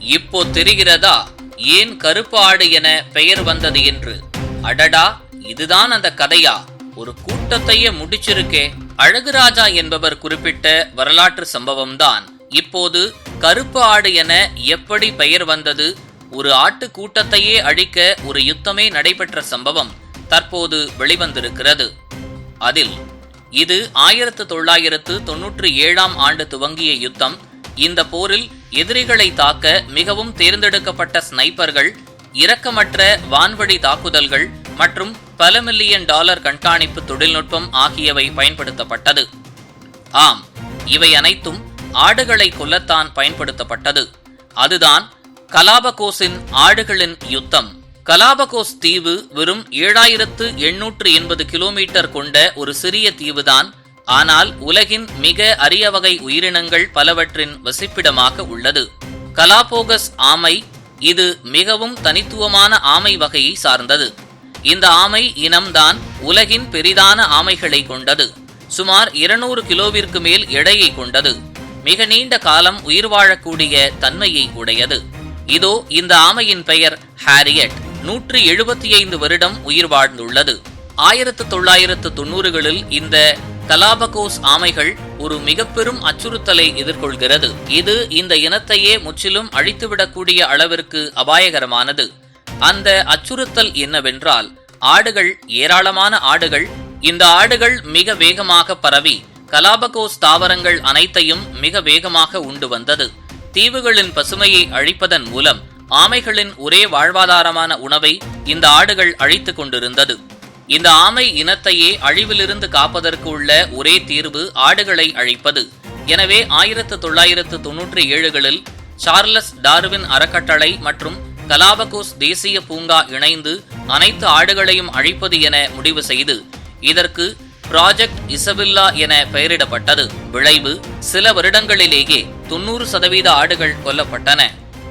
இப்போ தெரிகிறதா? ஏன் கருப்பு ஆடு என பெயர் வந்தது என்று? அடடா இதுதான் அந்த கதையா? ஒரு கூட்டத்தையே முடிச்சிருக்கே. அழகுராஜா என்பவர் குறிப்பிட்ட வரலாற்று சம்பவம்தான். இப்போது கருப்பு ஆடு என எப்படி பெயர் வந்தது? ஒரு ஆட்டு கூட்டத்தையே அழிக்க ஒரு யுத்தமே நடைபெற்ற சம்பவம் தற்போது வெளிவந்திருக்கிறது. அதில் இது ஆயிரத்து தொள்ளாயிரத்து தொன்னூற்றி ஏழாம் ஆண்டு துவங்கிய யுத்தம். இந்த போரில் எதிரிகளை தாக்க மிகவும் தேர்ந்தெடுக்கப்பட்ட ஸ்னைப்பர்கள் இரக்கமற்ற வான்வழி தாக்குதல்கள் மற்றும் பல மில்லியன் டாலர் கண்காணிப்பு தொழில்நுட்பம் ஆகியவை பயன்படுத்தப்பட்டது. ஆம் இவை அனைத்தும் ஆடுகளை கொல்லத்தான் பயன்படுத்தப்பட்டது. அதுதான் கலாபகோஸின் ஆடுகளின் யுத்தம். கலாபகோஸ் தீவு வெறும் ஏழாயிரத்து எண்ணூற்று எண்பது கிலோமீட்டர் கொண்ட ஒரு சிறிய தீவுதான் ஆனால் உலகின் மிக அரிய வகை உயிரினங்கள் பலவற்றின் வசிப்பிடமாக உள்ளது. கலாபோகஸ் ஆமை இது மிகவும் தனித்துவமான ஆமை வகையை சார்ந்தது. இந்த ஆமை இனம்தான் உலகின் பெரிதான ஆமைகளை கொண்டது. சுமார் இருநூறு கிலோவிற்கு மேல் எடையை கொண்டது. மிக நீண்ட காலம் உயிர் வாழக்கூடிய தன்மையை உடையது. இதோ இந்த ஆமையின் பெயர் ஹாரியட். நூற்று எழுபத்தி ஐந்து வருடம் உயிர் வாழ்ந்துள்ளது. ஆயிரத்து தொள்ளாயிரத்து தொண்ணூறுகளில் இந்த கலாபகோஸ் ஆமைகள் ஒரு மிக பெரும் அச்சுறுத்தலை எதிர்கொள்கிறது. இது இந்த இனத்தையே முற்றிலும் அழித்துவிடக்கூடிய அளவிற்கு அபாயகரமானது. அந்த அச்சுறுத்தல் என்னவென்றால் ஆடுகள் ஏராளமான ஆடுகள் இந்த ஆடுகள் மிக வேகமாக பரவி கலாபகோஸ் தாவரங்கள் அனைத்தையும் மிக வேகமாக உண்டு வந்தது. தீவுகளின் பசுமையை அழிப்பதன் மூலம் ஆமைகளின் ஒரே வாழ்வாதாரமான உணவை இந்த ஆடுகள் அழித்துக் கொண்டிருந்தது. இந்த ஆமை இனத்தையே அழிவிலிருந்து காப்பதற்கு உள்ள ஒரே தீர்வு ஆடுகளை அழிப்பது. எனவே ஆயிரத்து தொள்ளாயிரத்து தொன்னூற்றி ஏழுகளில் சார்லஸ் டார்வின் அறக்கட்டளை மற்றும் கலாபகோஸ் தேசிய பூங்கா இணைந்து அனைத்து ஆடுகளையும் அழிப்பது என முடிவு செய்து இதற்கு ப்ராஜெக்ட் இசபில்லா என பெயரிடப்பட்டது. விளைவு சில வருடங்களிலேயே தொண்ணூறு சதவீத ஆடுகள் கொல்லப்பட்டன.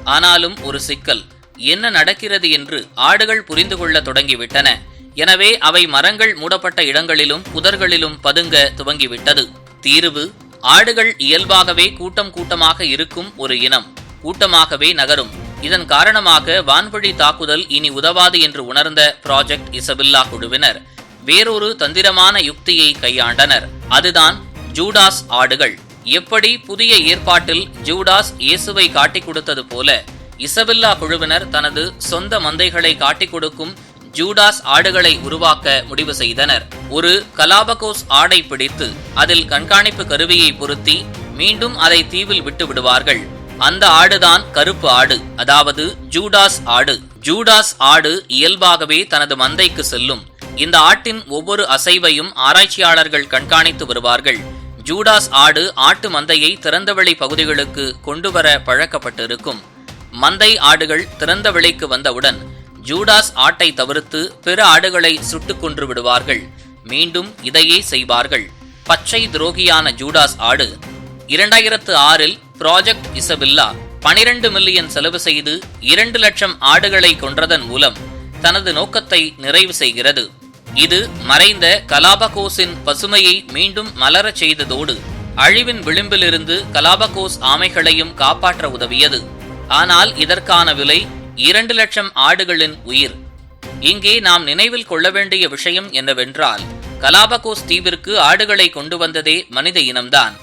ஆனாலும் ஒரு சிக்கல் என்ன நடக்கிறது என்று ஆடுகள் புரிந்து கொள்ள தொடங்கிவிட்டன. எனவே அவை மரங்கள் மூடப்பட்ட இடங்களிலும் புதர்களிலும் பதுங்க துவங்கிவிட்டது. தீர்வு ஆடுகள் இயல்பாகவே கூட்டம் கூட்டமாக இருக்கும் ஒரு இனம் கூட்டமாகவே நகரும். இதன் காரணமாக வான்வழி தாக்குதல் இனி உதவாது என்று உணர்ந்த ப்ராஜெக்ட் இசபில்லா குழுவினர் வேறொரு தந்திரமான யுக்தியை கையாண்டனர். அதுதான் ஜூடாஸ் ஆடுகள். எப்படி புதிய ஏற்பாட்டில் ஜூடாஸ் இயேசுவை காட்டிக் கொடுத்தது போல இசபில்லா குழுவினர் தனது சொந்த மந்தைகளை காட்டிக் கொடுக்கும் ஜூடாஸ் ஆடுகளை உருவாக்க முடிவு செய்தனர். ஒரு கலாபகோஸ் ஆடை பிடித்து அதில் கண்காணிப்பு கருவியை பொருத்தி மீண்டும் அதை தீவில் விட்டு விடுவார்கள். அந்த ஆடுதான் கருப்பு ஆடு அதாவது ஜூடாஸ் ஆடு. ஜூடாஸ் ஆடு இயல்பாகவே தனது மந்தைக்கு செல்லும். இந்த ஆட்டின் ஒவ்வொரு அசைவையும் ஆராய்ச்சியாளர்கள் கண்காணித்து வருவார்கள். ஜூடாஸ் ஆடு ஆட்டு மந்தையை திறந்தவெளி பகுதிகளுக்கு கொண்டுவர பழக்கப்பட்டிருக்கும். மந்தை ஆடுகள் திறந்த வெளிக்கு வந்தவுடன் ஜூடாஸ் ஆட்டை தவிர்த்து பிற ஆடுகளை சுட்டுக் கொன்று விடுவார்கள். மீண்டும் இதையே செய்வார்கள். பச்சை துரோகியான ஜூடாஸ் ஆடு இரண்டாயிரத்து ஆறில் ப்ராஜெக்ட் இசபில்லா பனிரெண்டு மில்லியன் செலவு செய்து இரண்டு லட்சம் ஆடுகளை கொன்றதன் மூலம் தனது நோக்கத்தை நிறைவு செய்கிறது. இது மறைந்த கலாபகோஸின் பசுமையை மீண்டும் மலரச் செய்ததோடு அழிவின் விளிம்பிலிருந்து கலாபகோஸ் ஆமைகளையும் காப்பாற்ற உதவியது. ஆனால் இதற்கான விலை இரண்டு லட்சம் ஆடுகளின் உயிர். இங்கே நாம் நினைவில் கொள்ள வேண்டிய விஷயம் என்னவென்றால் கலாபகோஸ் தீவிற்கு ஆடுகளை கொண்டு வந்ததே மனித இனம்தான்.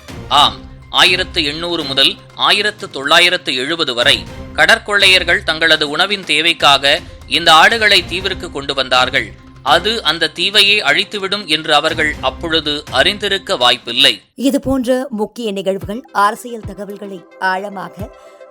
ஆம் ஆயிரத்து எண்ணூறு முதல் ஆயிரத்து தொள்ளாயிரத்து எழுபது வரை கடற்கொள்ளையர்கள் தங்களது உணவின் தேவைக்காக இந்த ஆடுகளை தீவிற்கு கொண்டு வந்தார்கள். அது அந்த தீவையை அழித்துவிடும் என்று அவர்கள் அப்பொழுது அறிந்திருக்க வாய்ப்பில்லை. இது போன்ற முக்கிய நிகழ்வுகள் அரசியல் தகவல்களை ஆழமாக